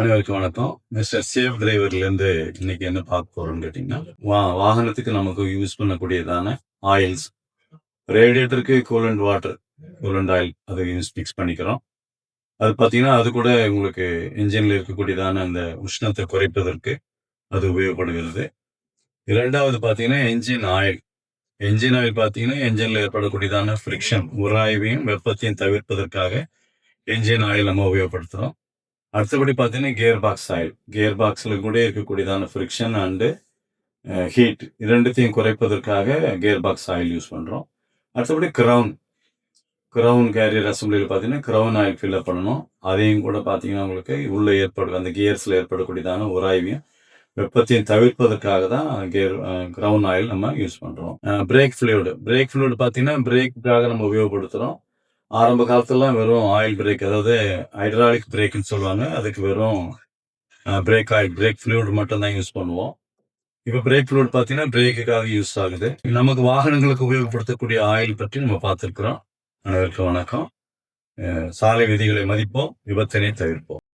அனைவருக்கும் வணக்கம். Mister safe டிரைவர்லேருந்து இன்னைக்கு என்ன பார்க்க போறோம்னு கேட்டிங்கன்னா வா வாகனத்துக்கு நமக்கு யூஸ் பண்ணக்கூடியதான ஆயில்ஸ். ரேடியேட்டருக்கு கூலண்ட் வாட்டர் கூலண்ட் ஆயில் அதை யூஸ் மிக்ஸ் பண்ணிக்கிறோம். அது பார்த்தீங்கன்னா அது கூட உங்களுக்கு இன்ஜினில் இருக்கக்கூடியதான அந்த உஷ்ணத்தை குறைப்பதற்கு அது உபயோகப்படுகிறது. இரண்டாவது பார்த்தீங்கன்னா என்ஜின் ஆயில் என்ஜின் ஆயில் பார்த்தீங்கன்னா என்ஜினில் ஏற்படக்கூடியதான ஃப்ரிக்ஷன் உராய்வையும் வெப்பத்தையும் தவிர்ப்பதற்காக என்ஜின் ஆயில் நம்ம உபயோகப்படுத்துகிறோம் அடுத்தபடி பார்த்தீங்கன்னா கியர் பாக்ஸ் ஆயில். கியர் பாக்ஸில் கூட இருக்கக்கூடியதான ஃப்ரிக்ஷன் அண்டு ஹீட் இரண்டுத்தையும் குறைப்பதற்காக கியர் பாக்ஸ் ஆயில் யூஸ் பண்ணுறோம் அடுத்தபடி க்ரௌன் க்ரௌன் கேரியர் அசம்பிளியில் பார்த்தீங்கன்னா க்ரௌன் ஆயில் ஃபில்அப் பண்ணணும். அதையும் கூட பார்த்தீங்கன்னா உங்களுக்கு உள்ளே ஏற்படும் அந்த கியர்ஸில் ஏற்படக்கூடியதான உராய்வையும் வெப்பத்தையும் தவிர்ப்பதற்காக தான் கியர் க்ரௌன் ஆயில் நம்ம யூஸ் பண்ணுறோம் பிரேக் ஃப்ளூயிடு பிரேக் ஃப்ளூயிடு பார்த்தீங்கன்னா பிரேக்குக்காக நம்ம உபயோகப்படுத்துகிறோம் ஆரம்ப காலத்துலலாம் வெறும் ஆயில் பிரேக் அதாவது ஹைட்ராலிக் பிரேக்குன்னு சொல்லுவாங்க. அதுக்கு வெறும் பிரேக் ஆயில் பிரேக் ஃப்ளூயிட் மட்டும்தான் யூஸ் பண்ணுவோம். இப்போ பிரேக் ஃப்ளூயிட் பார்த்தீங்கன்னா பிரேக்குக்காக யூஸ் ஆகுது. நமக்கு வாகனங்களுக்கு உபயோகப்படுத்தக்கூடிய ஆயில் பற்றி நம்ம பார்த்துருக்குறோம். அனைவருக்கும் வணக்கம். சாலை விதிகளை மதிப்போம் விபத்தினை தவிர்ப்போம்.